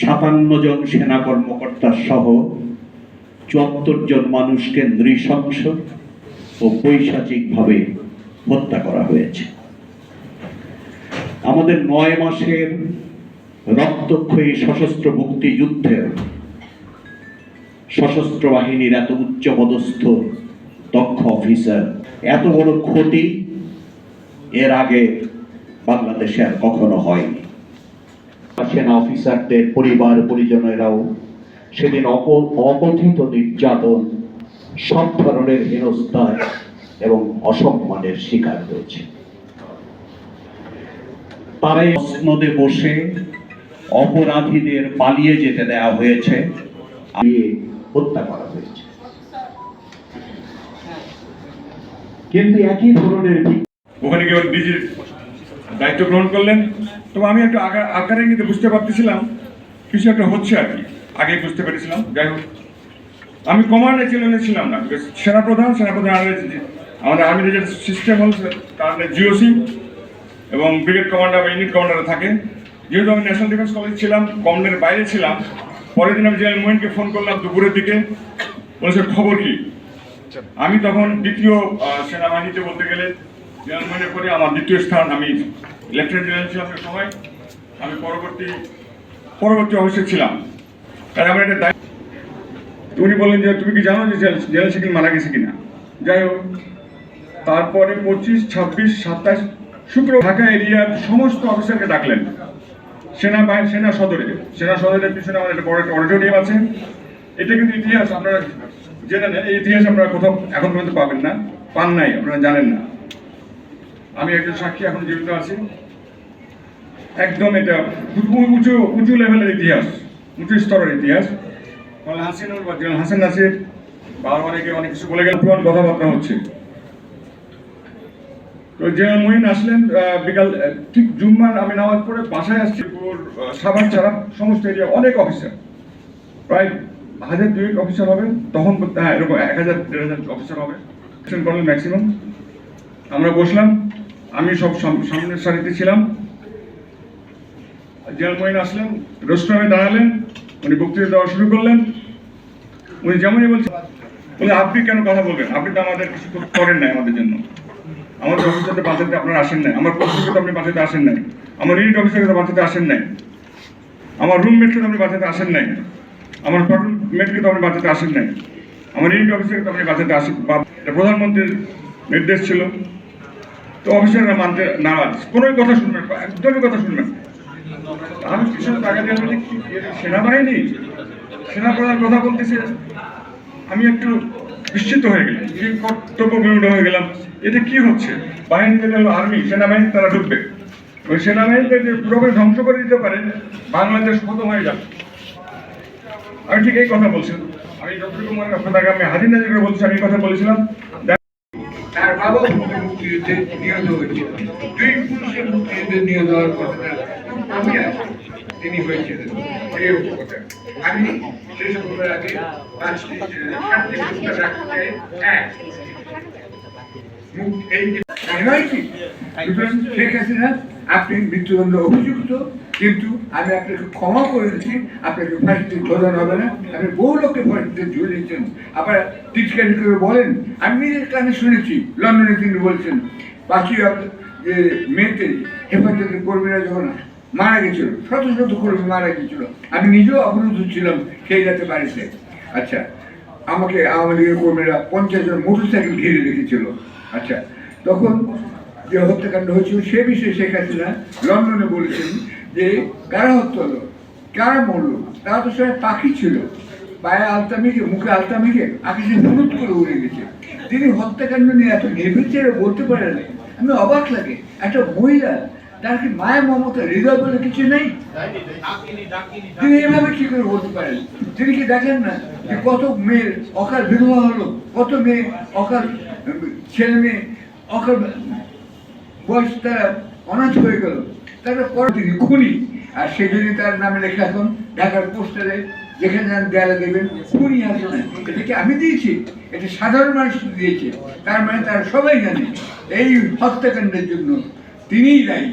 সাতান্ন জন সেনা কর্মকর্তা সহ চুয়াত্তর জন মানুষকে নৃশংস ও পৈশাচিকভাবে হত্যা করা হয়েছে। আমাদের নয় মাসের রক্তক্ষয়ী সশস্ত্র মুক্তিযুদ্ধের সশস্ত্র বাহিনীর এত উচ্চপদস্থ দক্ষ অফিসার, এত বড় ক্ষতি এর আগে বাংলাদেশে আর কখনো হয়নি। সেনা অফিসারদের পরিবার, পরিজনেরাও সেদিন অকথিত নির্যাতন, সব ধরনের হেনস্থা এবং অসম্মানের শিকার হয়েছে। তারাই নদে বসে অপরাধীদের পালিয়ে যেতে দেওয়া হয়েছে। দিয়ে হত্যা করা হয়েছে। কিন্তু একই ধরনের ওখানে গিয়ে ডিজির দায়িত্ব গ্রহণ করলেন। তবে আমি একটু আকারে কিন্তু বুঝতে পারতেছিলাম কিছু একটা হচ্ছে আর কি। আগেই বুঝতে পেরেছিলাম। যাই হোক আমি কমান্ডে চ্যানেলে ছিলাম না সেনাপ্রধান সেনাপ্রধান আমাদের আর্মির যে সিস্টেম হল তার জিওসি এবং ব্রিগেড কমান্ডার বা ইউনিট কমান্ডার থাকে। যেহেতু আমি ন্যাশনাল ডিফেন্স কলেজ ছিলাম কমান্ডের বাইরে ছিলাম পরের দিন আমি জেনারেল মোহিনকে ফোন করলাম দুপুরের দিকে। বলেছে খবর কি? আমি তখন দ্বিতীয় সেনাবাহিনীতে বলতে গেলে জেনারেল মোহিনের পরে আমার দ্বিতীয় স্থান আমি লেফটেন্যান্ট জেনারেল ছিলাম সময়। আমি পরবর্তী পরবর্তী অফিসে ছিলাম। তাই আমার একটা দায়িত্ব উনি বললেন যে, তুমি কি জানো যে জেনারেল- সিকিল মারা গেছে কিনা? যাই হোক, তারপরে পঁচিশ, ছাব্বিশ, সাতাশ, শুক্র ঢাকা এরিয়ার সমস্ত অফিসারকে ডাকলেন। সেনা বাহিনী সেনা সদরে। সেনা সদরের পিছনে আমার একটা বড় একটা অডিটোরিয়াম আছে। এটা কিন্তু ইতিহাস, আপনারা জেনে নেন। এই ইতিহাস আপনারা কোথাও এখন পর্যন্ত পাবেন না। পান নাই, আপনারা জানেন না। আমি একজন সাক্ষী, এখন জীবিত আছি। একদম এটা উঁচু- উঁচু লেভেলের ইতিহাস, উঁচু স্তরের ইতিহাস। হাসিনুর বা হাসান নাসির বা আরও অনেকে কিছু বলে গেলেন পুরান কথাবার্তা হচ্ছে। তো জেনারেল মহিন আসলেন বিকাল ঠিক জুম্মার আমি নামাজ পড়ে বাসায় আসছি সাভার ছাড়া সমস্ত এরিয়া, অনেক অফিসার প্রায় হাজার দুয়েক অফিসার হবে, তখন হ্যাঁ এরকম এক হাজার, দেড় হাজার অফিসার হবে। ম্যাক্সিমাম আমরা বসলাম। আমি সব সাম- সামনের সারিতে ছিলাম। জেনারেল মহিন আসলেন রোস্টারে দাঁড়ালেন, উনি বক্তৃতা দেওয়া শুরু করলেন। উনি যেমনই বলছেন, উনি আপনি কেন কথা বলবেন? আপনি তো আমাদের কিছু করেন নাই আমাদের জন্য। আমাদের অফিসারদের বাঁচাতে আপনারা আসেন নাই। আমার কর্তৃপক্ষ তো আপনি বাঁচাতে আসেন নাই। আমার ইউনিট অফিসারকে তো বাঁচাতে আসেন নাই। আমার রুমমেটকে তো আপনি বাঁচাতে আসেন নাই। আমার মেটকে তো আপনি বাঁচাতে আসেন নাই। আমার ইউনিট অফিসারকে তো আপনি বাঁচাতে আসেন প্রধানমন্ত্রীর নির্দেশ ছিল। তো অফিসাররা মানতে নারাজ। কোনোই কথা শুনবেন, একদমই কথা শুনবেন। আমি পিছনে টাকা দিয়ে বলি সেনাবাহিনী? সেনাপ্রধান কথা বলতেছে। আমি একটু নিশ্চিত হয়ে গেলাম। কি কর্তব্য বিমূঢ় হয়ে গেলাম? এটা কি হচ্ছে? বাহিনী হলো আর্মি, সেনাবাহিনী তারা ঢুকবে। ওই সেনাবাহিনীকে যে পুরোপুরি ধ্বংস করে দিতে পারে, বাংলাদেশ খতম হয়ে যাবে। আমি ঠিক এই কথা বলছিলাম আমি মনে হয় আপনাকে আমি হাজির নাজির বলছি, আমি কথা বলেছিলাম। তার বাবা মুক্তিযুদ্ধে নিহত দুই পুরুষে মুক্তিযুদ্ধে নিহত হওয়ার কথাটা আমি আছি তিনি হয়েছিলেন। আমি আগে পাঁচটি এই কি? শেখ হাসিনা আপনি মৃত্যুদণ্ড অভিযুক্ত। কিন্তু আমি আপনাকে ক্ষমা করে দিচ্ছি। আপনাকে ফাঁসিতে ঝোলানো হবে না। আপনি বহু লোককে ফাঁসিতে ঝুলিয়েছেন আবার টিচকারি করে বলেন। আমি নিজের কানে শুনেছি, লন্ডনে তিনি বলছেন অগ- যে মেতে হেফাজতের কর্মীরা যখন মারা গেছিল, শত শত কর্মী মারা গেছিল। আমি নিজেও অবরুদ্ধ ছিলাম সেই রাতে বাড়িতে আচ্ছা আমাকে আওয়ামী লীগের কর্মীরা পঞ্চাশ জন মোটরসাইকেল ঘিরে রেখেছিল। আচ্ছা তখন যে হত্যাকাণ্ড হয়েছিল, সে বিষয়ে শেখ হাসিনা লন্ডনে বলেছেন যে কারা হত্যা হলো? কারা মরলো? তারা তো সবাই পাখি ছিল। পায়ে আলতা মেখে মুখে আলতা মেখে আকাশে হলুদ করে উড়ে গেছে। তিনি হত্যাকাণ্ড নিয়ে এত নির্বিচারে বলতে পারেন আমি অবাক লাগে। একটা মহিলা, তার কি মায়া মমতা, হৃদয় বলে কিছু নেই? তিনি এভাবে কি করে বলতে পারেন? তিনি কি দেখেন না যে কত মেয়ের অকাল বিধবা হলো? কত মেয়ে অকাল ছেলে মেয়ে অকাল বয়স তারা অনাথ হয়ে গেল? তারপর পরে তিনি খুনি। আর সেই জন্য তার নামে লেখা এখন ঢাকার পোস্টারে যেখানে যান দেয়ালে দেবেন খুনি আছে এটা কি আমি দিয়েছি? এটা সাধারণ মানুষ দিয়েছে। তার মানে তারা সবাই জানে, এই হত্যাকাণ্ডের জন্য তিনিই দায়ী।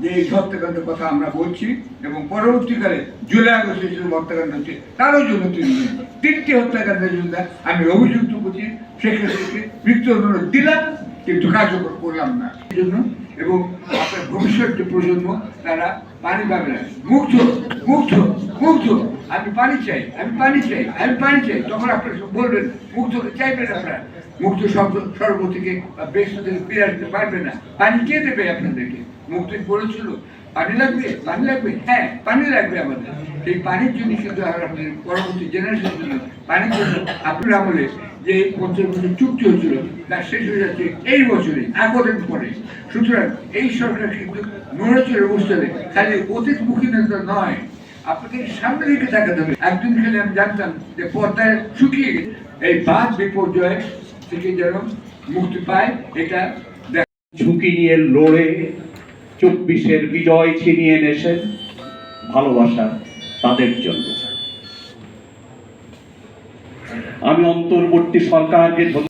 যে এই হত্যাকাণ্ডের কথা আমরা বলছি এবং পরবর্তীকালে জুলাই আগস্টে যে হত্যাকাণ্ড হচ্ছে, তারও জন্য তিনি তিনটি হত্যাকাণ্ডের জন্য আমি অভিযুক্ত করছি। সেক্ষেত্রে মৃত্যু অনুরোধ দিলাম। কিন্তু কার্যকর করলাম না। এই জন্য এবং আপনার ভবিষ্যৎ যে প্রজন্ম, তারা পানি পাবে না। মুগ্ধ মুগ্ধ মুগ্ধ আমি পানি চাই, আমি পানি চাই, আমি পানি চাই। তখন আপনারা বলবেন মুগ্ধকে চাইবেন আপনারা। মুক্ত শব্দ, সর্ব থেকে বা বেশ থেকে ফিরে আসতে পারবে না। পানি কে দেবে আপনাদেরকে? মুক্ত বলেছিল, পানি লাগবে পানি লাগবে। হ্যাঁ পানি লাগবে আমাদের। সেই পানির জন্য কিন্তু আপনাদের পরবর্তী জেনারেশন জন্য পানির জন্য আপনার আমলে যে পঞ্চাশ বছর চুক্তি হয়েছিল, তা শেষ হয়ে যাচ্ছে এই বছরে আগরের পরে। সুতরাং এই সরকার কিন্তু নড়েচড়ে বসতে হবে। খালি অতীত মুখী নেতা নয়, আপনাকে সামনে দিকে তাকাতে হবে। একদিন খেলে আমি জানতাম যে পর্দায় শুকিয়ে গেছে। এই বাদ বিপর্যয় থেকে যেন মুক্তি পায়, এটা ঝুঁকি নিয়ে লড়ে চব্বিশের বিজয় ছিনিয়ে এনেছেন ভালোবাসা তাদের জন্য। আমি অন্তর্বর্তী সরকারকে